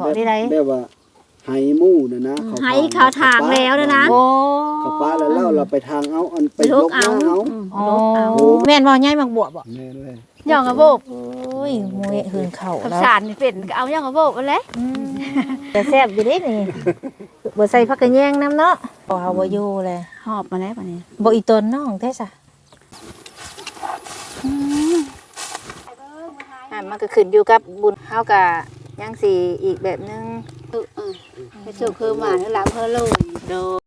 บอกได้ไรแบบว่าไหหมู่น่ะนะเขาให้เขาทางแล้วนะนะโอ้เขาป้าแล้วเล่าเราไปทางเอาอันไปไปยลูกกหน้าเอาเอาอืมอ๋อลูกเอาแม่นบ่ใหญ่มักบวบบ่แม่นเลยย่องกระโบกโอ้ยหมวยหืนเข่ากับแล้วสารนี่เป็นก็เอาย่องกระโบกไปเลยอืมแต่แซ่บอยู่เด้นี่บ่ใส่ผักกระแยงน้ำเนาะบ่เอาบ่อยู่เลยหอบมาแล้วปะนี้บ่อีตนน้องแท้ซะอะมันก็ขึ้นอยู่กับบุญเฮาก็ ยังสีอีกแบบนึงเออเออไปสู่คือหมาที่หลังเพื่อลูกโดย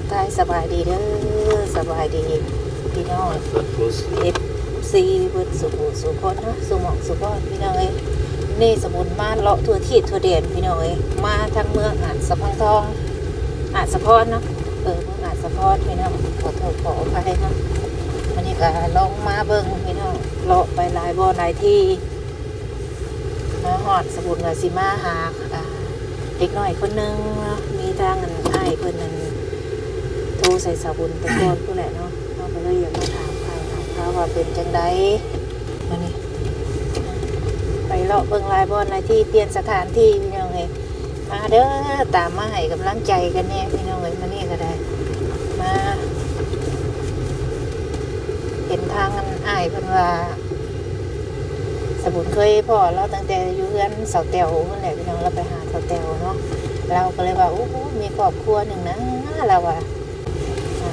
ทักทายสบายดีเด้อสบายดีพี่น้องเอฟซีเบิดสุขสุขนเนาะสุหมองสุขอนพี่น้องเอ้ยนี่สมุนมาเลาะทั่วที่ทั่วเด่นพี่น้องเอ้ยมาทางเมืองอาจสะพังทองอาจสะพอนเนาะเออเมืองอาจสะพอนพี่น้องขอโทษขออภัยเนาะวันนี้ก็ลองมาเบิ่งพี่น้องเลาะไปหลายบ่อหลายที่มาหอดสมุนกับสิมาหาเด็กน้อยคนหนึงมีทางอันอ้ายเพิ่นนั้น ใส่สาบุญตะโกนผู้แหละเนาะเราก็เลยอยากมาถามใครถามเขาว่าเป็นจังไดมานี่ไปเลาะเบิ่งลายบอนลายที่เปลี่ยนสถานที่พี่น้องเอ้ยมาเด้อตามมาให้กำลังใจกันแน่พี่น้องเอ้ยมานี่ก็ได้มาเห็นทางอันอ้ายเพิ่นว่าสมุนเคยพ่อเราตั้งแต่อยู่เรือนเสาเตียวนั่นแหละพี่น้องเราไปหาเสาเตียวเนาะเราก็เลยว่าโอ้โหมีครอบครัวหนึ่งนะเราว่า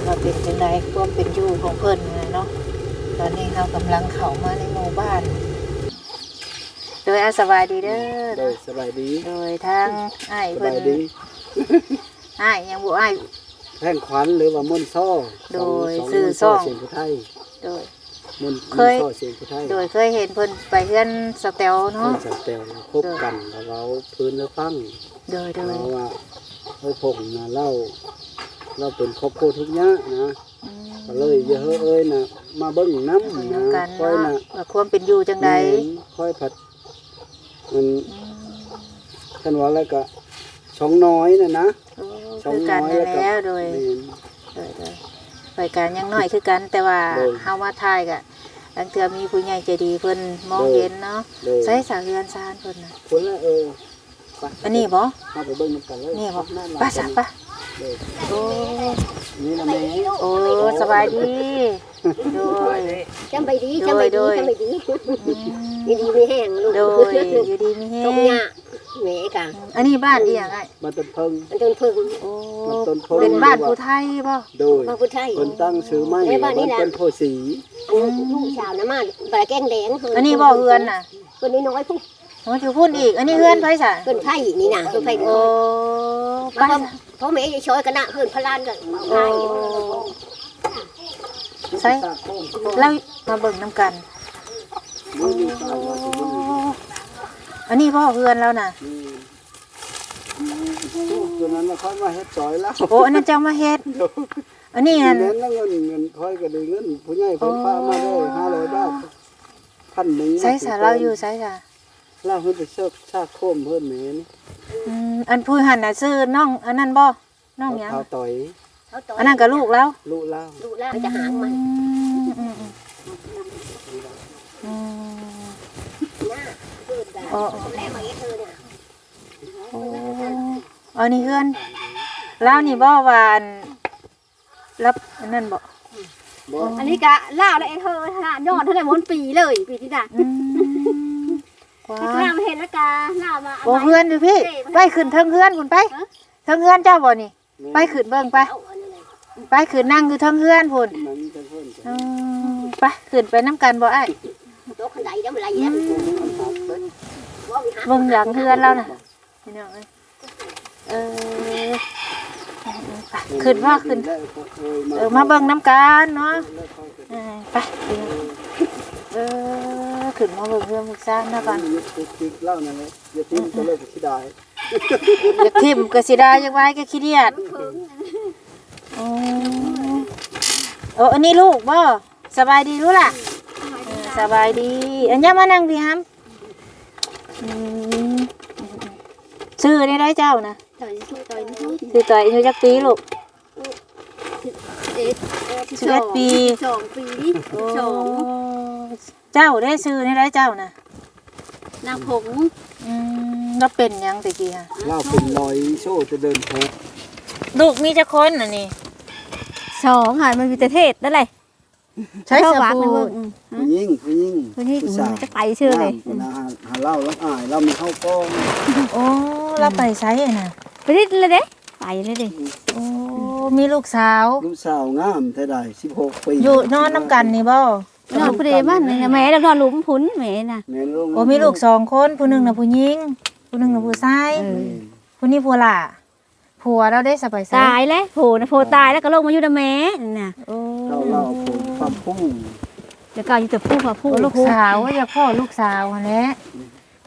เราเป็นจังไดความเป็นอยู่ของเพิ่นนะเนาะตอนนี้เรากำลังเข้ามาในหมู่บ้าน โดยอาสบายดีเด้อโดยสบายดีโดยทางอ้ายสเพิ่นบายดีอ้ายยังบ่อ้าย แท่งขวัญหรือว่าม่อนซ้อโดยสงสื่อม่นซ่อง เสียงผู้ไทยโดยม่อนเคยม่อนซ้อเสียงผู้ไทยโดยเคยเห็นเพิ่นไปเฮือนเสาเตียวเพิ่เนาะนจะแต่วคบกันแล้วเราพื้นแล้วฟังโดยโดยเราว่าเอ้ยผมนะเล่า เราเป็นครอบครัวทุกอย่างนะอืมก็เลยเยอะเอ้ยนะมาเบิ้งน้ำเบิ่งนะนำกันค่อยเนาะนะว่าความเป็นอยู่จังใดแม่นค่อยผัดมันท่านว่าอะไรก็ช่องน้อยนะนะโอ้ช่องคือกันน้อยนั่นแล้วก็แล้วโดยแม่นโดยโดยไปการยังน้อยคือกัน แต่ว่าโดยเฮามาทายกะลังเทื่อมีผู้ใหญ่ใจดีเพิ่นมองโดยเห็นเนาะโดยใส่สาเรือนซานเพิ่นน่ะคนละเออไปอันนี้บ่เอาไปเบิ้งน้ำกันเลยนี่บ่หน้าหลังไป้าสักป้าเลย โอ้นี่ละแม่โอ้สบายดีโดย จำไปดีจำไปโดดีย จำไปดีอืมดีดีไม่แห้งลูกโดยอยู่ดีมีแฮตรงงเนี้ยแหม่กะอันนี้บ้านอีหยังไงมาต้นเพิ่ง มันต้นพึ่งโอ้มันต้นโพธิ์ เป็นบ้านผู้ไทยบ่โดยมาพุทธไทย คนตั้งชื่อไม่ในบ้านนี่แหละต้นโพธิ์สีอันนี้ลูกสาวนะมาปลาแกงแดงอันนี้บ่เฮือนน่ะคนนี้น้อยพุ่งมันอยู่พุ่นอีก อันนี้เฮือนไผซะเพิ่นไผ่นี่นะเพิ่นไผ่โอ้เพ ราะป้าเพราะแม่จะช่วยกันนะเพิ่นพลานกันโอ้ใช่แล้วมาเบิ่งน้ำกัน อันนี้พ่อเพื่อนแล้วนะตัวนั้นมาค่อยมาเฮ็ดซอยแล้วโอ้อันนั้นเจ้ามาเฮ็ดอันนี้นั่นเน้นแล้วเงินเงินค่อยก็ได้เงินผู้ใหญ่เพิ่นฝากมาได้ห้าร้อยบาทพันหนึ่งใส่สาเราอยู่ใส่สาเราเพิ่นไปเชิกชากโคมเพิ่นแม่น อืมอันผู้หันน่ะซื้อน้องอันนั้นบ่น้องหยังเอาต่อยอันนั้นกับลูกแล้วลูกเล่าลูกแล้วจะหางมันอืมอืมอืมโอ้โอ้แม่มาเฮ็ดเธอเนี่ยโอ้อันนี้เพื่อนแล้วนี่บ่วาอันรับอันนั้นบ่บ่อันนี้กะล่าวแล้วไอ้เธอหายอดเท่าไหร่หมดปีเลยปีที่น่ะอืมก ว่าล่าวมาเห็นแล้วกะล่าวมาโอ้เพื่อนดูพี่ ไปขึ้นเทิงเพื่อนคุณไปเทิงเพื่อนเจ้าบ่นี่ ไปขึ้นเบิ่งไปเอาอันนี้เลยไปขึ้นนั่งอยู่เทิงเพื่อนพุ่นมันเป็นเพิ่นอืมไปขึ้นไปน้ำกันบ่ไอ้ายโต๊ะขันไดแล้วมันไรแล้วว่าวิหารเบิ่งหลังเพื่อนแล้วน่ะพี่น้องเอ้ยเออไปขึ้นว่าขึ้น เออมาเบิ่งน้ำกันเนาะเออไปเดี๋ยวเออ ขึ้นมาเบิ่งเพื่อนมุกซ่านนะก่อนยึดติดเล่านั่นแหละอย่าทิ้งก็เลยสิได้อยากทิมก็สิได้ยังไว้ก็ขี้เดียดอืมโอ้อันนี้ลูกบ่สบายดีรู้ล่ะเออสบายดี อันนี้มานั่งพี่ฮัมอืมชื่อได้ไรเจ้านะต่อยช่วยต่อยช่วยชื่อต่อยอายุจักปีลูกเอ็ดสิบเอ็ดปีสองปีสอง เจ้าได้ชื่อได้ไรเจ้านะนางผงอืมแล้วเป็นหยังตะกี้ฮะเล่าเป็นรอยโซ่จะเดินโพกลูกมีจักคนอันนี้ สองหันมันมีแต่เทศนั่นแหละใช้สวักบู่เลยอืมผู้หญิงผู้หญิงคนนี้ผู้สาวจะไปชื่อเลยน้ำนะหาหาเหล้าแล้วอายเรามีข้าวกล้องโอ้เราไปใช้อะนะไปนี่เลยเด้ไปเลยเด้โอ้มีลูกสาว ลูกสาวงามเท่าใดสิบหกปีอยู่นอนน้ำกันนี่บ่ นอนพอดีมันนี่นะแม่แล้วนอนหลุมพุ้นแม่น่ะแม่ลูกโอ้มีลูกสองคนผู้หนึ่งน่ะผู้หญิงผู้หนึ่งน่ะผู้ชายเออผู้นี้ผัวล่ะผัวเราได้สบายตายแล้วโผล่นะโผล่ตายแล้วก็ลงมาอยู่นะแม่น่ะโอ้เราเล่าผมความพุ่งเดี๋ยวก็อยู่แต่ผู้กับผู้โอ้ลูกสาวว่าจะพ่อลูกสาวหั่นแหละ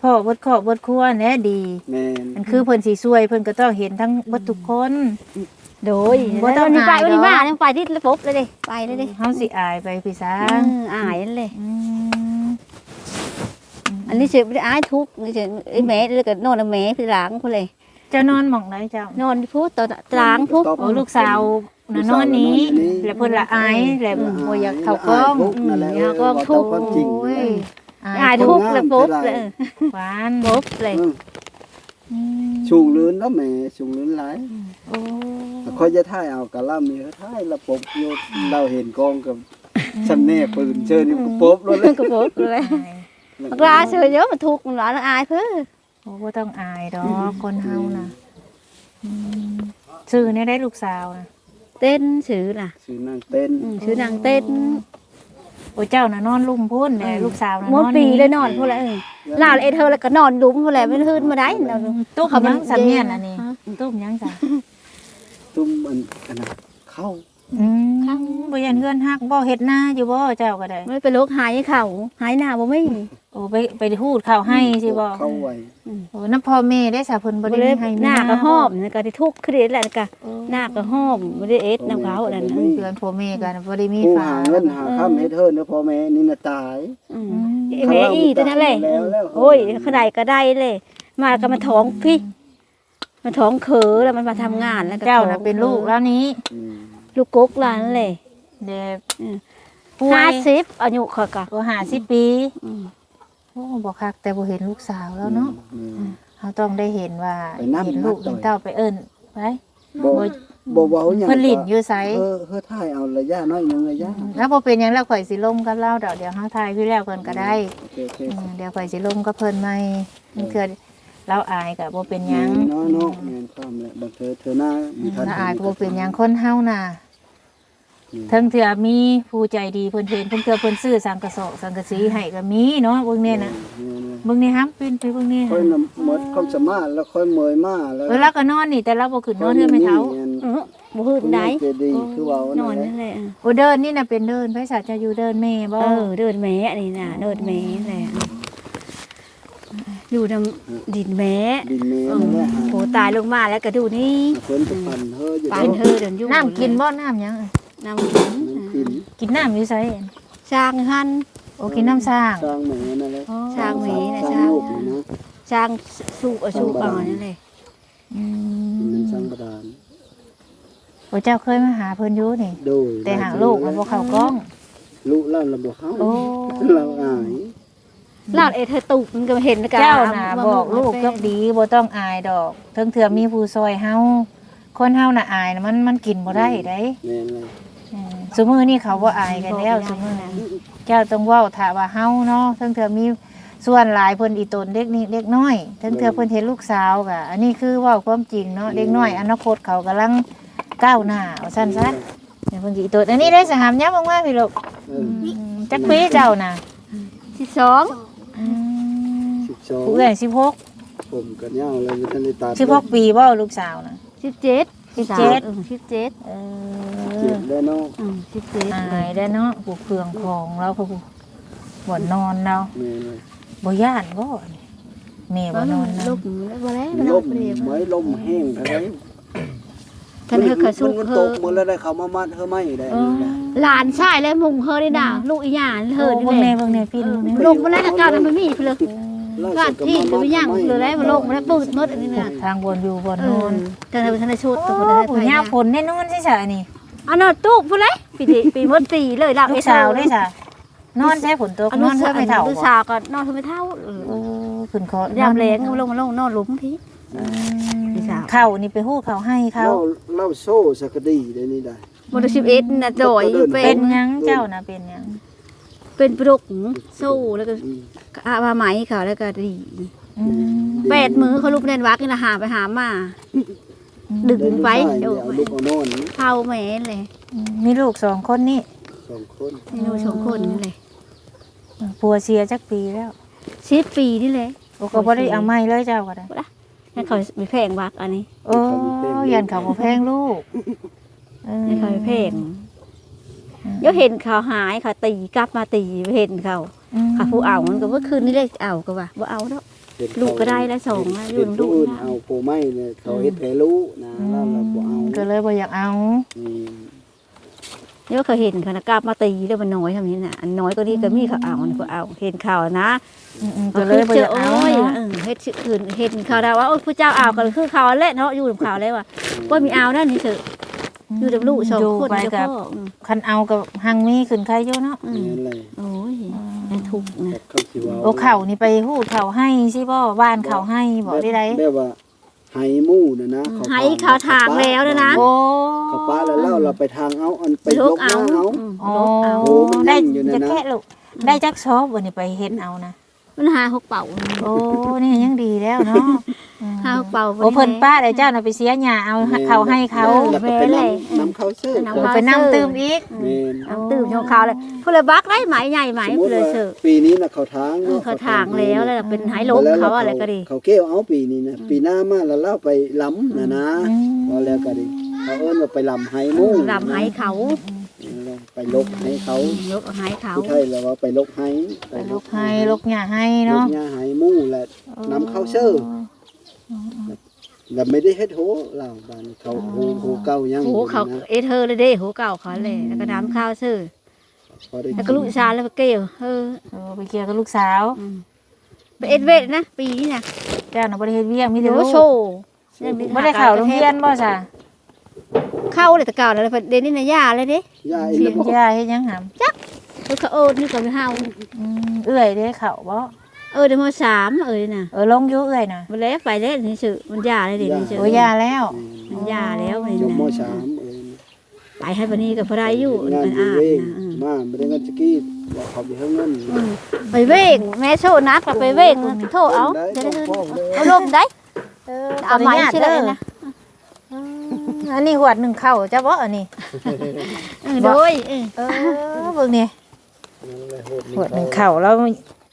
พ่อบดครอบบดครัวแหละดีแม่นอันคือเพิ่นสิช่วยเพิ่นก็ต้องเห็นทั้งเบดทุกคน โดยบ่ต้องวันนี้ไปอายวันนี้ดอกมาเนี่ยไปที่ระบบเลยเด้ไปเลยเด้เฮาสิอายไปพี่สาเองออายนั่นเลยอืมอันนี้เจ็บไม่ได้อายทุกข์นี่เจ็บไอ้แม่เลยก็นอนกับแม่พี่หลังพุ่นเลย เจะนอนหม่องไหนเจ้านอนพูดตอนหลังพุกโอ้ลูกสาวน่ะนอนนี้แล้วเพิ่นละอายแล้วบ่อยากเข้ากล้องทุกข์นั่นแหละอยากเข้ากล้องความจริงโอ้ยอาอายยทุกข์เลยปุ๊บเลยหวานปุ๊บเลยอืมอืม ชุงลื้นแล้วแม่ชุงลื้นหลายโอ้คอยจะถ่ายเอากะล่ามีเขาถ่ายระบบโยดเราเห็นกองกับสำเน่ปืนเชิญนี่ก็ป๊บเลยก็ปุ๊บเลยอายกลาเฉยเยอะมันทุกข์มันหลานอายเพื่อโอ้บ่ต้องอายดอกคนเฮาน่ะอืมชื่อนี่ได้ลูกสาวน่ะเต้นชื่อน่ะชื่อนางเต้นอืมชื่อนางเต้น โอ้เจ้าน่ะนอนลุ่มพุ่นแหละลูกสาวน่ะนม้วอนนปีเลยนอนพูดอะไรลาเอเธอแล้วก็นอนดุ้มพูดอะไรไม่ทื่นมาได้เราตุ้มยังสำเนียนอันนี้ตุ้มยังจ้ะตุ้มอันอันนั้นเข้า อืมบ่ยันเฮือนฮักบ่เฮ็ดหน้าอยู่บ่เจ้าก็ได้ ไม่เป็นโรคหายเข่าหายหน้าบ่ไม่โอ้ไปไปพูดข้าวให้สิบ่เข้าไว้โอ้น้ำพ่อแม่ได้สาเพิ่นบ่บ่ได้ได้มีให้มีหน้าก็บ่หอมนี่ก็ที่ทุกข์ขึ้นแหละก็หน้าก็หอมบ่ได้เอ็ดน้ำเขาอันนั้นเพื่อนพ่อแม่กันบ่ได้มีผู้ฝาหาเงินหาข้ามเฮ็ดเฮิรนแล้วพ่อแม่นี่น่ะตายอืมไอ้แม่อีตัวนั้นเลยแล้วแล้วโอ้ยขนาดก็ได้เลยมาก็มาท้องพี่ มาท้องเขอแล้วมันมาทำงานแล้วก็เจ้าท้น่ะองเป็นลูกแล้วนี้ อืมลูกกกหลานเลยเด็กอืมป่วห้ายสิบอายุเขาก็โอ้50ปีอืม โอ้บ่คักแต่บ่เห็นลูกสาวแล้วเนาะอืมเฮาต้องได้เห็นว่าไปนำเห็นลูกนัเห็ดนต่อยเต้าไปเอิ้นไปบ่บ่เว้าหยังเพิ่นลิ้นอยู่ไส เออเฮอถ่ายเอาระยะน้อยหนึงระยะแล้วบ่เป็นหยังแล้วข่อยสิลงกับเราดอกเดี๋ยวเฮาถ่ายพี่แล้วเพิ่นก็ได้โอเคโอเคอืมเดี๋ยวข่อยสิลงกับเพิ่นใหม่มันเกิดเราอายก็บ่เป็นหยังเนาะเนาะแม่นความแหละบางเธอเธอหน้ามีทันเราอายก็บ่เป็นหยังคนเฮาน่ะอืม เทั้งเถื่อมีผู้ใจดีเพิ่นเห็นเพิ่นเถื่อเพิ่นซื้อสังกะสอกสังกะสีให้ก็มีเนาะเบิ่งเนี่ยน่ะแม่นเบิ่งนี่ฮัมเป็นไปเบิ่งนี่ค่อยนำหมดความสามารถแล้วค่อยเมยมาแล้วเวลาก็นอนนี่แต่เราบ่ขึ้นนอนเทื่อไม่เท้าเออบ่ฮืดได้เจดีคือเว้านอนนั่นั่นนแหแหละละโอ้เดินนี่น่ะเป็นเดินไผสัตว์จะอยู่เดินแม่บ่เออเดินแม่นี่น่ะเดินแม่แหละอยู่นำดินแม่ดินเมนนั่นแหละโหตายลงมาแล้วก็ดูนี่เพิ่นจะปั่นเฮออยู่ปานเธอเดินอยู่น้ำกินบ่น้ำหยัง น้ำกินกินกินน้ำอยู่ไสช้างหัน โอ้กินน้ำสร้างสร้างแหมนั่นแหละช้างหมีนะสร้าช้างงลูกนี่นะช้างสูบเอาสูบเอานั่นเลยอืมันมสร้างประดานโอ้เจ้าเคยมาหาเพิ่นอยู่นี่ โดยแต่หางลูกมันบ่เข้ากล้อง ลูกแล้วเราบ่เข้าโอ้ เราอายลาดเอเธอตุกมันก็เห็นกันเจ้าน่ะบอกลูกก็ดีบ่ต้องอายดอกเทิงเถื่อมีผู้ซอยเฮาคนเฮาน่ะอายน่ะมันมันกินบ่ได้เด้แม่นเลยอืม ซุมื้อนี้เขาบ่อายกันแล้วซุมื้อนี้เจ้าต้องเว้าถ้าว่าเฮาเนาะเทิงเถื่อมีส่วนหลายเพิ่นอีตนเด็กนี่เด็กน้อยเทิงเถื่อเพิ่นเห็นลูกสาวก็อันนี้คือเว้าความจริงเนาะเด็กน้อยอนาคตเขากำลังก้าวหน้าว่าซั่นซะเดี๋ยวเพิ่นสิอีตนอันนี้ได้สหามยับมากๆพี่ลูกเออือมจักปีเจ้าน่ะที่สองอืม12ผู้เอื้อย16ผมก็ยาวเลยบ่ทันได้ตัดสิบหกปีบ่ลูกสาวนะสิบเจ็ดสิบเจ็ดสิบเจ็ดเอ เจ็อบแล้วเนาะอืมสิบเจ็ดอายได้เนาะผู้เครื่องของเราผู้บ่นอนเราแม่นเลยบ่ย่านบ่แม่บ่นอนนะลูกบ่แล้วลลูกมเปรียบไม้ลมแห้งเท่าไหร่ท่านเฮอเขาสุกมันเฮตอกหมดแล้วได้เขามามัดเฮอไม่ได้เออหลานชายและมุงเฮอได้ด่าลูกอีหยานเอเฮออนี่เบิ่งแหแน่ละเบิ่งแน่พี่เอเบิ่องแน่ลงมาแล้วการมันไม่มีเลยก็ที่จะไปย่างเลยแล้วมันลงมาแล้วปืดหมดอันนี้น่ะทางบนอยู่บนเอโน่อนท่านท่านได้ชุดโอ้ตัวคนได้ผู้ไปหญ้าย่างฝนแน่นอนใช่ๆนี่ อันนั้นตู้พุ่นเลยปีนี้ปีมดตีเลยลากลูกสาวได้จ้ะนอนใช้ฝนตกอันนนู้อนนเพื่ออัไม่นเฒ่านู้นสาวก็นอนทำไมเท่าเออโอ้ขึ้นคอยามแรงลงมาลงนอนหลุมพี่พี่สาวเข้านี่ไปฮู้เขาให้เขาเล่าเล่าโซ่สักกะดีได้นี่ได้มดสิบเอ็ดน่ะจ่อยอยู่เป็เป็นนหยังเจ้านะเป็นหยังเป็นปลุกสู้แล้วก็อืมอาผ้าไหมเขาแล้วก็ดีอืมแปดมือเขาลูกเล่นวักนี่นะหาไปหามา ดึงไปได้เดี๋ยวลูกชายเนี่ยเอาลูกเอานอนนี่เผาแม่เลยมีลูกสองคนนี่สองคนนี่หนูสองคนนี่เลยผัวเสียจักปีแล้วสิบปีนี่เลยโอ้ก็บ่ได้เอาไม้เลยเจ้าก็ได้ให้เขาไปแพงวักอันนี้โอ้ยันเขาบ่แพงลูกเออให้เขาไปแพงเดี๋ยวเห็นเขาหายเขาตีกลับมาตีเห็นเขาอืมเขาผู้เอามันก็เมื่อคืนนี้เลยเอาก็ว่าบ่เอาแล้วเห็นเขา ลูกก็ได้แล้วสองแล้วอยู่เห็นลูผู้กอื่นได้เอาปูไม้เนี่ยเขาเฮ็ดแผลรู้นะแล้วเราบ่เอาก็เลยบ่อยากเอาอืมเดี๋ยวเขาเห็นเขานะกลับมาตีแล้วมันน้อยทำนี้น่ะอันน้อยก็นี่ก็มีเขาเอาอันก็เอาเห็นเขานะอืมๆก็เลยบ่อยากเอาโอ้ยเนาะเออเฮ็ดชื่ออื่นเห็นเขาได้ว่าโอ้ยผู้เจ้าเอาก็คือเขาแหละเนาะอยู่กับเขาเลยว่าว่ามีเอานั่นนี่เถอะ อยู่กับลูกสองยู่คนไปเจ้ากับ พ่ออืมคันเอากับหังมีขึ้นใครอยู่เนาะอืมนี่นเลยโอ้ยได้ทุกข์นะแบบเขาสิว่าโอ้เข่านี่ไปฮู้เข่าให้สิบ่บ้านเข่าให้บ่ได้ไดแบบว่าไหหมู่น่ะนะเขาให้เขาทางแล้วนะนะ โอ้เขาป้าแล้วเล่าเราไปทางเอาอันไปไปลลกกหน้าเอาเอา อืมโอ้ลกเอาโอ้มันนั่ได้งอยู่เนี่ยจะนะแค่ลูกได้จักซอบวันนี้ไปเฮ็ดเอานะมันหาหกเป่าโอ้นี่ยังดีแล้วเนาะ อืมหาหกเป่าโอ้เพิ่นป้าได้เจ้าน่ะไปเสียหญ้าเอาเขาให้เขาแล้วก็ไปนำนำเขาซื้อน้ำโอ้เขาไปนำตื่มอีก แม่นน้ำตื่มชงขาวเลยเพื่อเลยบักได้ไหมใหญ่ไหมสมมุเพื่อติเลยว่าเสิร์ฟปีนี้น่ะเขาทางเออเนาะเขาทางแล้วแล้วเป็นหายลมเขาอะไรก็ดี เขาเกี่ยวเอาปีนี้นะปีหน้ามาแล้วเล่าไปล้ำนะนะอืมพอแล้วก็ดีเขาเอิ้นว่าไปลำไหหมู่ลำหายเขาไปลกให้เขายกเอาหายเขาผู้ไทยแล้วว่าไปลกให้ไปลูกให้ลูกหญ้าให้ลเนาะกหญ้าให้หมู่และนำเข้าเชื่อ แล้วไม่ได้เฮ็ดโหเราบ้านเขาโหโหเก่ายังหูเขานะเอเธอเลยเด้หูเก่าเขาเลยแล้วก็น้ำข้าวซื้อพอได้แล้วก็ลูกชายแล้วก็เกลียวเออเออไปเกี่ยวกับลูกสาวอืมไปเอ็ดเวทนะปีนี้นะเจ้าน่ะบ่ได้เฮ็ดเวียกมีแต่เดี๋ยวลูกโชว์บ่ได้เข้าโรงเรียนบ่จ้ะเข้าเลยแต่เก่าแล้วเดี๋ยวนี้นะย่าเลยเด้ยาอีกแล้วบ่ย่าเฮ็ดหยังหำคือเขาโอดนี่ก็ไม่เฮาอืมเอื้อยเด้เข้าบ่ เออเดี๋ยวมาสามเออน่ะเออลงอยู่เอื้อยน่ะมันแล้วไปแล้วนี่สื่อมันย่าเลยเดี๋ยวนี้สื่อโอ้ย่าแล้วมันย่าแล้วมันจบมนะสามเองไปให้ปานนี้กับพระได้อยู่งานมันอยู่อ่านเวงนะอืมมาบ่ได้เงินสกี้ว่าเขาไปเฮ็ดเงินอืมไปเว่งแม่โชว์นักก็ไปเว่งโทษเอาได้เดี๋ยวต้องฟ้องเลยเอาลมได้เออเอาไม้ชื่ออะไรนะอืมอันนี้หวดหนึ่งเข้าจ้ะบ่อันนี้เออโดยเออเออเบิ่งนี่นั่นแหละโหดหวดหนึ่งเข้าแล้ว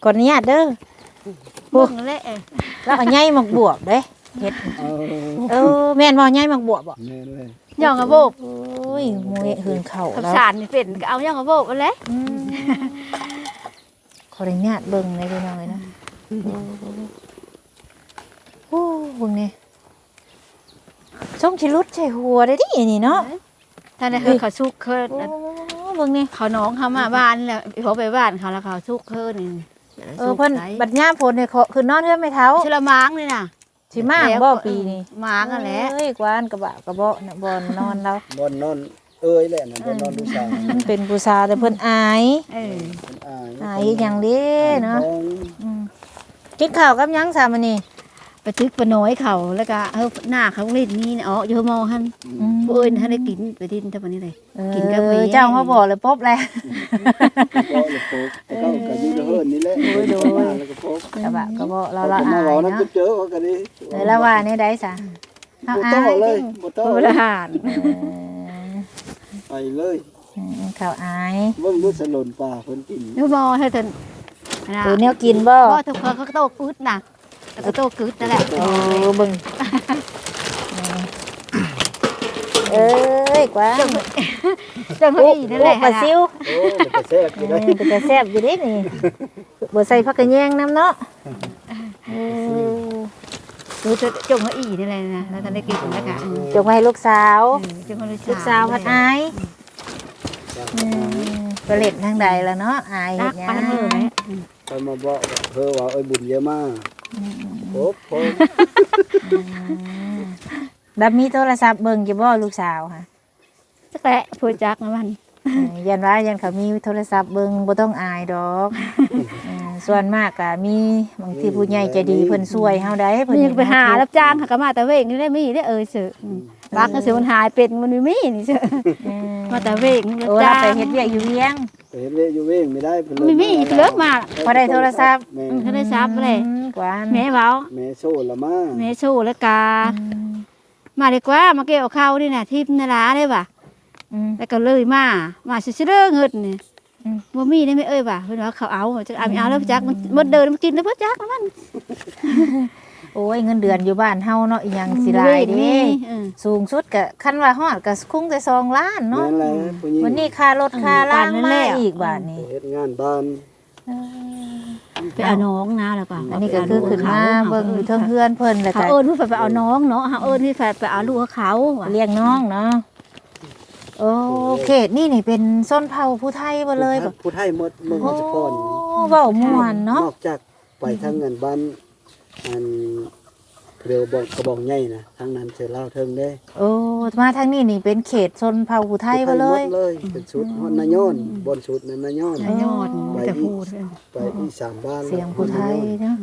ก่อนอนุญาตเด้อพวกนั่นแหละเออแล้วเอาใหญ่หมักบวบเด้เฮ็ดเอาเออแม่นบ่ใหญ่หมักบวบบ่แม่นเลยย่องกระโบกโอ้ยหมูเอะหืนเข้ากับแล้วสารนี่เป็นก็เอาย่องกระโบกมาเลยอืมขออนุญาตเบิ่งเลยพี่น้องเลยนะโอ้เบิ่งนี่ส่งชิลุดใส่หัวได้ดิอันนี่เนาะท่านได้คือเขาชุกเคยโอ้เบิ่งนี่เขาน้องเขามาบ้านแหละเขาไปบ้านเขาแล้วเขาชุกเคยนี่ เออเพิ่นบัดย่ามฝนเนี่ยเขาคือนอนเฮือนไม่เท้าชลม้างนี่น่ะสิมากบ่ปีนี้ม้างนั่นแหละเอ้ยกวานกระบะกระเบาะน่ะบอนนอนเราบอนนอนเอ้ยแหละนะบอนนอนดูสาวมันเป็นผู้สาวแต่เพิ่นอายเออคนอายอายอีหยังเด้เนาะท้องอืมกินข้าวกับหยังซามื้อนี้ ไปทึกไปน้อยเขาแล้วก็เออหน้าเขาลิ้นนี่อ๋ออยู่มอหันอืมผู้อื่นท่านได้กินไปดินเท่านี้เลยเออกินกับหมีเจ้ามาบอกเลยป๊บแล้วก็เลยโฟกแต่ก็ก็อยู่เฮิรนนี่แหละโอ้ยโดยมาแล้วก็โฟกกระบะกระเบาะเราเราละมาอายเว้านั้นเนาะก็เจอว่ากันดิเออแล้วว่านี่ได้ซะเอาบ่อาต้อยเลยบ่ต้อผู้เลยทหารเออไปเลยอืมข้าวอายเบิ่งดูสลนป่าเพิ่นกินอยู่มอเท่านั้นนะตัวแนวกินบ่ก็ทุกคนเขาก็โตกึดนะ แล้วก็โตกึดนั่นแหละโอ้เบิ่งเอ้ยกวางเจ้าพี่นั่นแหละโอ้ปลาซิวโอ้ยเดี๋ยวก็แซ่บอยู่เอได้อเป็นแต่แซ่บอยู่เดินี่บ่ใส่ผักกระแยงน้ำเนาะเออดูจะจงว่าอีนี่แหละนะแล้วก็ได้กินแล้วก็เออจงไว้ให้ลูกสาวเออจงว่าลูกสาวพัดอายอืมไปเล่นทางใดแล้วเนาะอายรัเฮ็กดหยังไปมือไหม ไปมาบอกเธอว่าเอ้ยบุญเยอะมาก โอ้โหดับมีโทรศัพท์เบิ่งอยู่บ่ลูกสาวค่ะจักแหละพูดจักนะมันเออยันว่ายันเขามีโทรศัพท์เบิ่งบ่ต้องอายดอกเออส่วนมากก็มีบางทีผู้ใหญ่ใจดีเพิ่นช่วยเฮาได้เพิ่นมีไปหารับจ้างหากนมาแต่เวงนี่ได้มีได้เออเสือ รักก็เสือมันหายเป็นมันไม่มีนี่เสืออืมมาแต่เวงรับโอ้เราจ้างไปเฮ็ดเวียกอยู่เวียงไปเห็นเวยอยู่เว้งไม่ได้เพิ่นไม่มีเลิกมาพอได้โทรศัพท์แม่อืมเขาได้ซับเลยอืมกว่าแม่เว้าแม่โซ่ละมาแม่สู้แล้วกา มาดีกว่ามาเกี่ยวข้าวนี่น่ะทิพนาราได้ป่ะอืม แล้วก็เลยมา มาสิเด้อเงินนี่อืม บ่มีได้ไหม่เอ้ยป่ะเพิ่นว่าเขาเอาจะเอาไม่เอาแล้วจักมันหมดเดินมันกินแล้วบ่จักมัน โอ้ยเงินเดือนอยู่บ้านเฮาเนาะอีหยังสิหลายเด้นี่เออสูงสุดก็คันว่าฮอดก็คุ้งแต่2ล้านแม่เนาะนแหละผู้หญิงวันนี้ค่ารถค่าล่างอืมมาบ้านนั่นแหละอีกบาทไปนี้เฮ็ดงานบ้านไปเอาน้องนะแล้วก็อันนี้ก็คือขึ้นมาเบิ่งอยู่เทิงเพื่อนเพิ่นแล้วเขาก็เอิ้นเพิ่นไปเอาน้องเนาะเขาเอิ้นที่แฟนไปเอาลูกเขาว่ะเลี้ยงน้องเนาะโอ้เขตนี่นี่เป็นส้นเผ่าผู้ไทยบ่เลยบ่ผู้ไทยหมดเมืองโอ้สกลเว้าม่วนเนาะนอกจากไปทางเงินบ้าน อันเรียวบอกกระบอกใหญ่นะทางนั้นเสือเล่าเทิงได้โอ้มาทางนี้นี่เป็นเขตชนเผ่าผู้ไทยบ่เลยหมดเลยเป็นชุดฮอนนายอนบนชุดนั้นนายอนนายยอดแต่พูดไปอีสามบ้านเสียงผู้ไทยเนาะ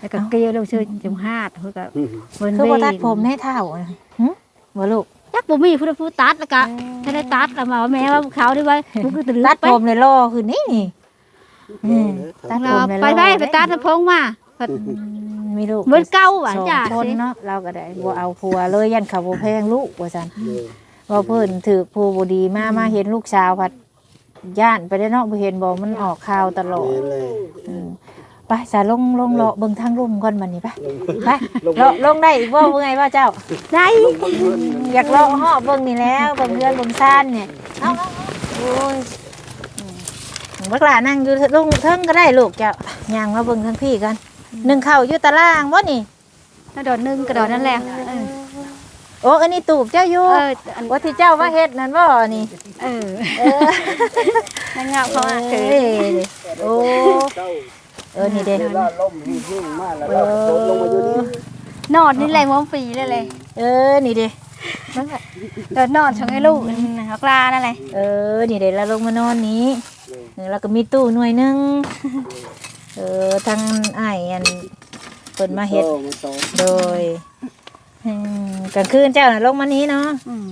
แล้วก็เกลียวเราชื่อจงหาดเพิ่นก็อืมเพิ่นคือเวบ่ตัดผมให้เท่าอะหึบ่ลูกจักบ่มีผู้ใดผู้ตัดแล้วก็ถ้าได้ตัดแล้วมาว่าแม่ว่าเขาได้ไว้ลูกก็ตื่นตัดไปผมเลยล่อคือนี่นี่อืมตัดเราผมเลยไปล่อไปไปตัดพงมาเพิ่นอื มมีลูกเหมือนเก่าว่ะสองจ้ะคนสิเนาะเราก็ได้บ่เอาผัวเลยยันเขาบ่แพงลูกว่าซั่นเลยว่าเพิ่นถือผู้บ่ดีมามาเห็นลูกสาวพัดย่านไปได้เนาะบ่เห็นบ่มันออกข่าวตลอดแม่นเลยอืมไปสาลงลงเลาะเบิ่งทางลุ่มก่อนบัดนี้ไปลงไปเลาะลงได้อีกบ่เมื่อยบ่เจ้าได้ลงบนเรือนนี่นะอยากเลาะฮอบเบิ่งนี่แล้วเบิ่งเรือนเบิ่งซ่านเนี่ยเอาเอาเอาโอ้ยอืมบักหลานั่งอยู่ลงเทิงก็ได้ลูกเจ้าย่างมาเบิ่งทางพี่กัน นึ่งข้าวอยู่ตารางบ่นี่กระโดดหนึงกระโดดนั่นแหละเออโอ้อันนี้ตูบเจ้าอยู่เอออันว่าที่เจ้าว่าเฮ็ดนั่นบ่นี่เออเออนางงามเขาอะเอเอ้อยโอ้เจ้าเออนี่เด้เวลาล่มหิ้งๆมาแล้วเราก็ตกลงมาอยู่นี่นอนนี่แหละมอมปีเลยเลยเออนี่เด้เดินนอนชงให้ลูกนักลานั่นแหละเออนี่เด้แล้วลงมานอนนี้เออแล้วก็มีตู้หน่วยหนึง เออทางอ้ายอันเปิดมาเฮ็ดโซ่มาต่อโดยอืมกลางคืนเจ้าน่ะลงมานี้เนาะอืม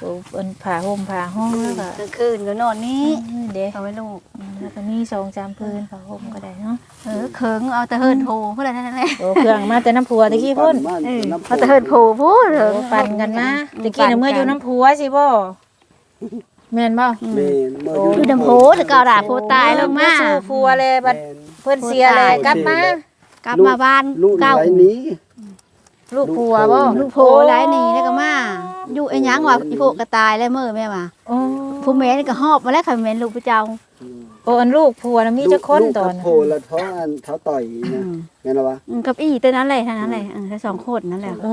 โอ้เปิ้นผ่าห่มผ่าห้องแล้วก็กลางคืนก็นอนนี้เออเด้เอาไว้ลูก อืมแล้วก็มีสองสามพื้นผ่าห่มก็ได้เนาะเออเขิงเอาแต่เฮินโผเพื่ออะไรนั่นแหละโอ้เครื่องมาแต่น้ำผัวตะกี้พุ่นปั่มาน้ำเอาแต่เฮินโผพูดเถโอ้อะปั่นกันมาตะกี้น่ะเมื่ออยู่น้ำผัวสิบ่แม่นบ่ แม่นมาโอ้ดูดำโผแต่เก่าด่าโผตายลงมา เอสู่ผัวเลยบัดแม่น เพิ่นเสียเลยกลับมา กลับมาบ้านลูกไหเก่าลนี้ ลูกผัวบ่ลูกโผหลายหนีแล้วก็มาอยู่ไอ้หยังว่าอีโผก็ตายแล้วมื้อแม่ว่าโอ้ผู้แม่นี่ก็หอบมาแล้วค่ะแม่นลูกพระเจ้าโอ้อันลูกผัวน่ะมีจักคนตอนลูกกับโผล่แล้วท้องอันเท้าต่อยนะแม่นบ่วะอืมกับอีตัวนั้นเลยเท่านั้นเลยเออแค่สองคนนั่นแหละ โอ้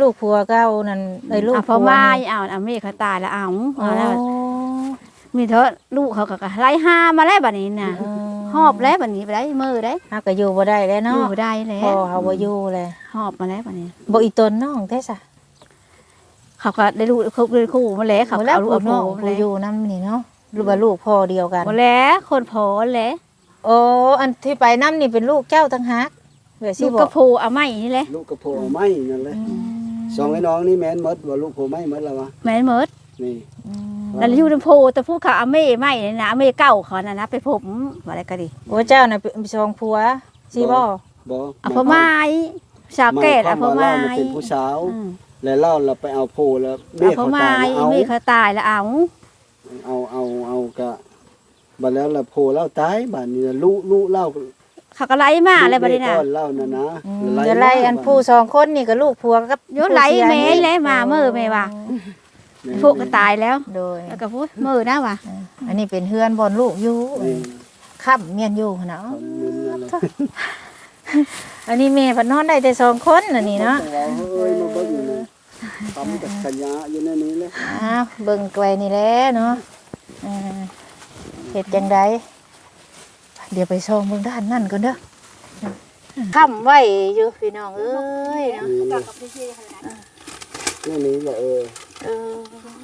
ลูกผัวเก่านั่นไอ้ลูกอะพผัอวมานี่เอาเอาแม่เขาตายแล้วเอาโอ้เอาแล้วมีเถอะลูกเขาก็ไล่ห้ามาแล้วบัดนี้น่ะอืม หอบแล้วบัดนี้ไปได้มือได้เฮาก็อยู่บ่ได้แล้วอเนาะยู่ได้แล้พ่อวเฮาบ่อยู่เลยหอบมาแล้วบัดนี้ บ่อีตนน้องแท้ซะเขาก็ได้ลูกเขาได้คู่มาแล้วเขาเขาก็แล้วเอาลูกลูกเอาน้องโผผู้มาอยู่นํนี่เนาะหรือว่าลูกพ่อเดียวกัน มาแล้วคนโผแล้วโอ้อันที่ไปนํนี่เป็นลูกเจ้าต่างหากเดี๋ยวสิลูกบกอระกโผเอาไม้นี่แหละลูกกับโผล่ไม้นั่นแหละสองไอ้น้องนี่แม่นหมดว่าลูกโผล่ไม้หมดแล้ววะแม่นหมด นี่อืมแล้วอยู่ในโผแต่ผู้เขาเอาไม้ไม้นี่นะไม้เก่าเขาน่ะนะไปผมอะไรก็ดีโอ้เจ้าน่ะเป็นชองผัวสิบ่บ่เอาพม่าชาวแก่เอาพหยควม่าว่าเราเป็นผู้สาวอืมแล้วเล่าเราไปเอาโผล่แล้วเอาเบี้ยพเขาม่าตายแล้วเอามีเขาตายแล้วเอา เอาเอาเอากะบัดแล้วละโผล่เล่าตายบัดนี้ลูกลูกเล่าเขาก็ไล่มาอะไรบัดนี้น่ะลูกเล่านะนะอืมเดี๋ยวไล่อันผู้สองคนนี่ก็ลูกผัวกับโยนไหลแม่เลยมาเมื่อแม่ว่าแม่ พวกก็ตายแล้ว โดย แล้วก็พูดมือนะว่ะอันนี้เป็นเฮือนบอนลูกอยู่แม่ค่ำเมียนอยู่เนาะทำนั่นนั่นแหละอันนี้แม่เพันนอนได้แต่สองคนอันนี้เนาะแต่ว่าเฮ้ยมาเบิ่งอยู่นี่ทำกับขยะอยู่ในนี้เลยอ้าวเบิ่งไกลนี่แหละเนาะอ่าเฮ็ดจังไดเดี๋ยวไปส่องเบิ่งด้านนั่นก่อนเด้อค้ำไว้อยู่พี่น้องเอ้ยเนาะนี่จันี่บกับพี่ๆขนาดนั้นในนี้แหละเออ เออ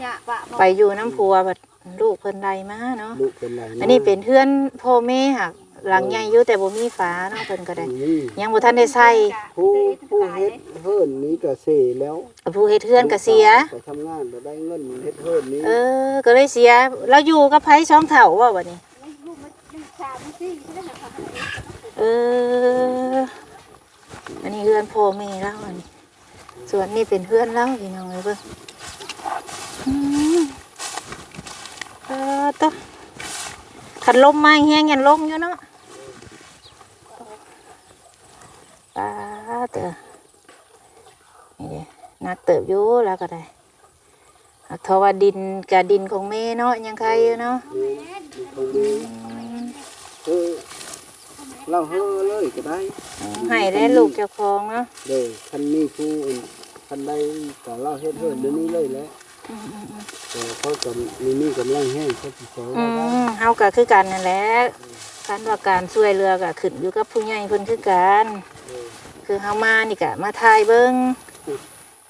หยาปะไปอยู่น้ำพัวบัดลูกเพิ่นไล่มาเนาะลูกเป็นไรอันนี้เป็นเพื่อนพ่อแม่หักหลังใหญ่อยู่แต่บ่มีฝาเนาะเพิ่นก็ได้ นี่ยังบ่ทันได้ใส่ผู้ผู้เฮ็ดเฮิรนนี้ก็เสแล้วผู้เฮ็ดเฮือนก็เสีย ไปทำงานไปได้เงินเฮ็ดเฮิรนนี้เออ ก็เลยเสียเราอยู่กับไผช่องเฒ่าว่าบัดนี้ลูกมันชาไม่ซี่ใช่ไหมคะเออ อันนี้เฮือนพ่อแม่เราอันนี้ส่วนนี้เป็นเพื่อนเราพี่น้องเอ้ยเบิ่งอืม เออตะขันลมมาแห้งยันลมอยู่เนาะปาเตอนี่เด้นักเติบอยู่แล้วก็ได้อักทว่าดินกับดินของแม่เนาะยังใครอยู่เนาะตรงนี้เออเราเฮอเลยก็ได้ให้ได้ลูกเจ้าของเนาะเด้อคันนี้ผู้อื่นคันใดก็เราเฮ็ดเฮิรนเดี๋ยวนี้เลยแหละ แต่เขาก็มีนี่กำลังแห้งเขาสิสอนอืเราได้มเฮาก็คือกันนั่นแหละการว่าการช่วยเรือก็ขึ้นอยู่กับผู้ใหญ่เพิ่นคือกัน คือเฮามานี่ก็มาถ่ายเบิ่ง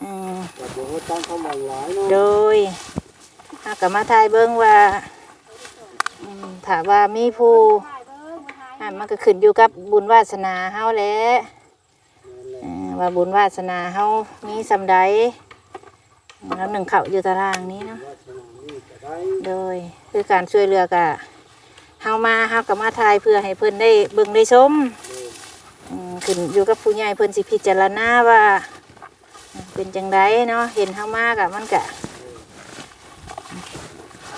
อืมแต่บ่เขาตั้งเขาหวังหลายเนาะโดยเฮาก็มาถ่ายเบิ่งว่าอืมถ้าว่ามีผู้อะมันก็ขึ้นอยู่กับบุญวาสนาเฮาแหละเออว่าบุญวาสนาเฮามีสำใด แล้วหนึ่งเข้าอยู่ตารางนี้เนาะวาสนานี่ก็ได้โดยคือการช่วยเหลือกะเฮามาเฮากับมาทายเพื่อให้เพิ่นได้เบิ่งได้ชมอืมขึ้นอยู่กับผู้ใหญ่เพิ่นสิพิจารณาว่า เป็นจังไดเนาะเห็นเฮามากะมันกะ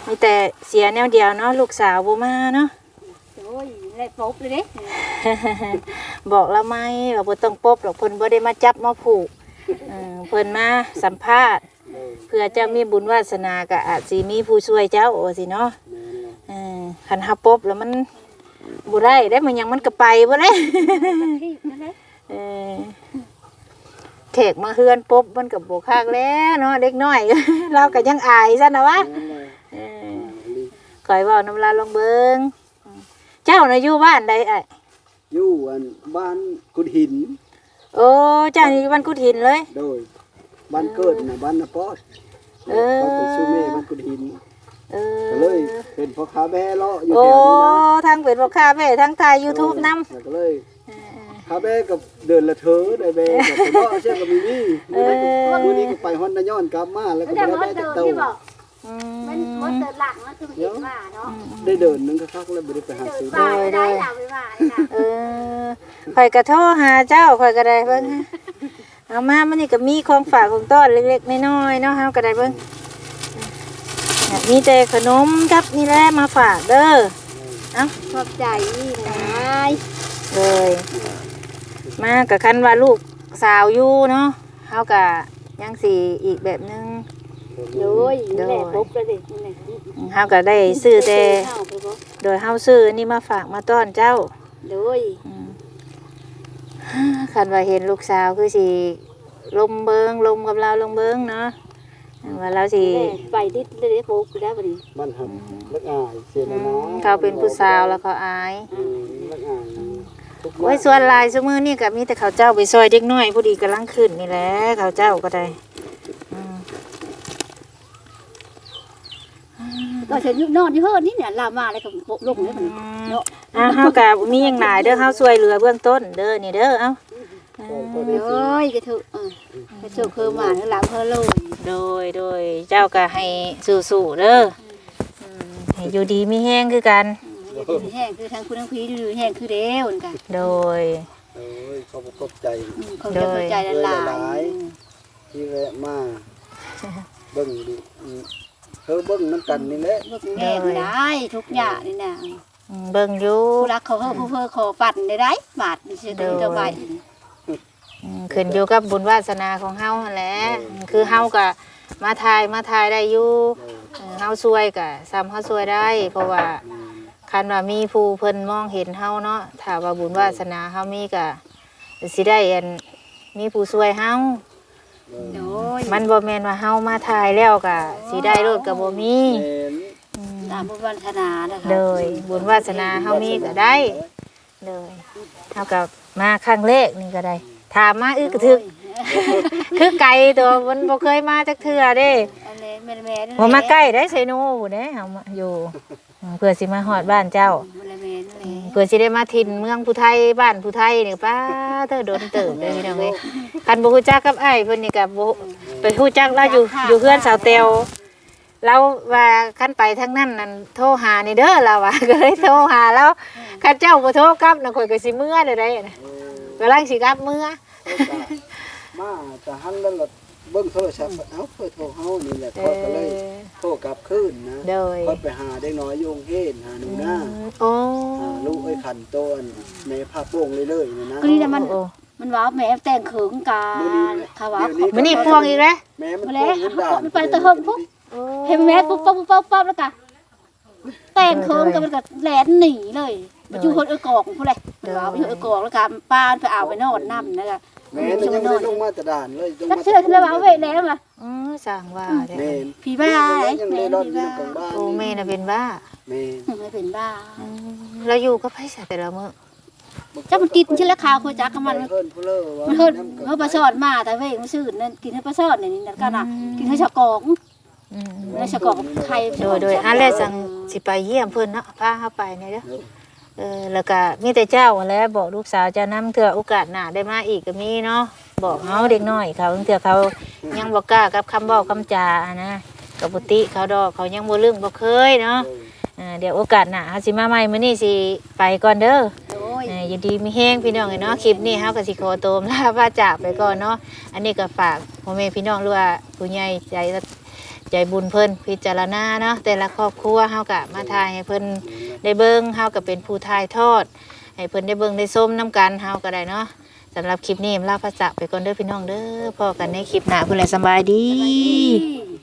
มีแต่เสียแนวเดียวเนาะลูกสาวบ่มาเนาะโอ้ยเลยปุ๊บเลยเด้บอกแล้วไหมว่าบ่ต้องปบหรอกเพิ่นบ่ได้มาจับมาผูกเออเพิ่นมาสัมภาษณ์ เออเพื่อเจ้ามีบุญวาสนาก็อาจสิมีผู้ช่วยเจ้าว่าสิเนาะแม่นแล้วเออคันฮับปบแล้วมันบ่ได้ได้มันยังมันก็ไปบ่ได้ที่นั่นแหละเออแขกมาเฮือนปบมันก็บ่คักแล้วเนาะเด็กน้อย เราก็ยังอายซะนะวะแม่นแล้วเอออ่าลีคอยเว้าน้ำลายลองเบิ่งเจ้าน่ะอยู่บ้านใดอ้ายอยู่อันบ้านกุดหิน โอ้เจ้านี่อยู่บ้านกุดหินเลย โดย บ้านเกิดน่ะบ้านนาปอดเออ เขาเป็นชื่อแม่บ้านกุดหินเอก็เลยอเป็นพ่อค้าแบ่เลาะอยู่โอ้แถวนี้นะทางเป็นพ่อค้าแม่ทางถ่าย YouTube นำแล้วก็เลยค้าแบ่กับเดินละเธอได้แบ่กับไปเลาะเชื่อกับมีนี่มื้อนี้ก็ไปฮอนนาย้อนกลับมาแล้วก็ไม่บ่ได้ได้มแบ่ดจัเดิกมเต้าที่บอกอืมันมดมเดินหลังมันคือเห็นว่าเนาะได้เดินนึงก็คักแล้วบ่ได้ไปหาเดินซื้อป่าได้หลังไปว่าน่ะเออข่อยก็โทรหาเจ้าข่อยก็ได้เบิ่งฮะ เอามามันนี่ก็มีของฝากของต้อนเล็กๆน้อยๆเนาะเฮาก็ได้เบิ่งเนี่ยมีแต่ขนมครับนี่แหละมาฝากเด้อเอ้าขอบใจนะเลยมากับคันว่าลูกสาวอยู่เนาะเฮาก็ยังสิอีกแบบนึงโดยแม่ปุ๊บเลยดิเฮาก็ได้ซื้อแต่โดยเฮาซื้ออันนี่มาฝากมาต้อนเจ้าโดยอืมคันว่าเห็นลูกสาวคือสิ ลมเบิงลมกับเราลงเบิงเนาะว่าเราสิไปดิดเลยปุ๊บแล้วบัดนี้บ้านหักลักอายเสียอืแล้วนะมเขาเป็นผู้สาวแล้วเขาอายอืมลักอายทุกโอ้ยส่วนหลายซุมือนี่ก็มีแต่เขาเจ้าไปซอยเด็กน้อยผู้ดีกำลังขึ้นนี่แหละเขาเจ้าก็ได้อืมก็ฉันยุบนอนที่เพิ่นนี่เนี่ยลามาแล้วก็ลงเลยบัดนี้เนาะอ่าเฮากับมีอย่างหลายเด้อเฮาช่วยเหลือเบื้องต้นเด้อนี่เด้อเอ้าก็ได้สิ โอ้ยกระถุเออกระถุคือมาทั้งหลังเพิ่นเลยโดยโดยเจ้าก็ให้สู้ๆเด้ออืมให้อยู่ดีมีแห้งคือกัน แห้งคือทางคุณทั้งพีดูแห้งคือเด้วกัน โดย โอ้ยเขาบ่เข้าใจเขาจะเข้าใจละลายที่แวะมาเบิ่งดูอืมเธอเบิ่งน้ำกันนี่แหละพวกแง่ได้ทุกอย่างนี่นะอืมเบิ่งอยู่ผู้รักเขาเพิ่มผู้เพิ่มขอปั่นได้ได้บาทนี่สิเดินจะไป อืมขึ้นอยู่กับบุญวาสนาของเฮาหั่นแหละคือเฮาก็มาทายมาทายได้อยู่เออเฮาช่วยก็ซ้ำเฮาช่วยได้ เพราะว่าคันว่ามีผู้เพิ่นมองเห็นเฮาเนาะถ้าว่าบุญวาสนาเฮามีก็สิได้อันมีผู้ช่วยเฮาโดยมันบ่แม่นว่าเฮามาถ่ายแล้วก็สิได้รถก็บ่มีแม่นตามบุญวัฒนานะคะเลยบุญวาสนาเฮามีก็ได้ เลยเท่ากับมาครั้งแรกนี่ก็ได้ ถามมาอึกกระทึก คือไกลตัวมันบ่เคยมาจักเทื่อเด้อันนี้แม่แม่บ่มาใกล้ได้ไสโนผู้เด้เฮามาอยู่อืมเพื่อสิมาฮอดบ้านเจ้าแม่แม่นั่นแหละเพื่อสิได้มาถิ่นเมืองผู้ไทยบ้านผู้ไทยนี่ป้าเธอโดนเติบเลยพี่น้องเอ้ยคันบ่ฮู้จักกับอ้ายเพิ่นนี่ก็บ่ไปฮู้จักเราอยู่อยู่เฮือนสาวเตวเราว่าคันไปทางนั้นนั่นโทรหานี่เด้อเราว่าก็เลยโทรหาแล้วคันเจ้าบ่โทรกลับน่ะข่อยก็สิเมื่อเด้อได้น่ะกำลังสิกลับเมื่อ มาแต่หันแล้วล่ะเบิ่งโทรศัพท์เอ้าเพิ่นโทรเฮานี่แหละเอเขาก็เลยอ โทรกลับคืนนะโดยเขาไปหาเด็กน้อยโยงเฮนหาหนูนาโอ้อ่าลูกไอ้ขันโตนในภาพโป่งเลยเลยๆนี่นะ ก็นี่นะมัน โอ้มันว่าแม่แต่งเขิงกาเขาว่ามื้อนี้พวงอีกแล้วแม่มันมาแล้วโป่งเงินด่านมันไปตะเฮิงปุ๊บเห็นแม่ปุ๊บปุ๊บปุ๊บปุ๊บแล้วก็แต่งเคิมกันมันก็แหลนหนีเลยมันอยู่คนเออกอกผู้ใดมันว่าอยู่เออกอกแล้วก็ป้านไปเอาไปนอนน้ำนะก็ แม่มันยังไม่ได้ลงมาตะด่านเลยลงจักมาเชื่อคือว่าเอาไว้แล้วมาอือสั่งว่าเด้แม่นผีบ้าไอ้ยังแม่เล่ร่อนผีอยู่บ้าในกล่องบ้านโอ้แม่น่ะเป็นบ้าแม่นไม่เป็นบ้าอืมแล้วอยู่กับไผซะแต่ละมื้อจ้ามันกินชื่อละคาคุยจักกับมัน เพิ่นผู้เลอว่ามันเฮิดำกับเขาปลาสอดมาแต่เว้ยมันซื่อนั่นกินให้ปลาสอดเนี่ยนี่นั่นก็น่ะกินให้ชะกองอืมแล้วชะกองไข่โดยโดยอันแรกสั่งสิไปเยี่ยมเพิ่นเนาะพาเฮาไปนี่เด้อ เออแล้วก็มีแต่เจ้าหั่นแหล้วบอกลูกสาวเจะนำเถื่อโอกาสหน้าได้มาอีกก็มีเนาะบอกเฮาเด็กน้อยเขาเถื่อเขายังบ่กล้ากับคำเว้าคำจานะกับปติเขาดอกเขายังบ่ลืมบ่เคยเนาะอ่าเดี๋ยวโอกาสหน้าเฮาสิมาใหม่มื้อนี้สิไปก่อนเด้อโดยเอ่อยินดีมีแห้งพี่น้องเนาะคลิปนี้เฮาก็สิขอโตมลาว่าจากไปก่อนเนาะอันนี้ก็ฝากพ่อแม่พี่น้องหรือว่าผู้ใหญ่ใจ ใจบุญเพิ่นพิจารณาเนาะแต่ละครอบครัวเฮากะมาทายให้เพิ่นได้เบิ่งเฮากะเป็นผู้ทายทอด ให้เพิ่นได้เบิ่งได้ชมน้ำกันเฮาก็ได้เนาะสำหรับคลิปนี้ลาพระจากไปก่อนเด้อพี่น้องเด้อพอกันในคลิปหน้าเพิ่นสบายดี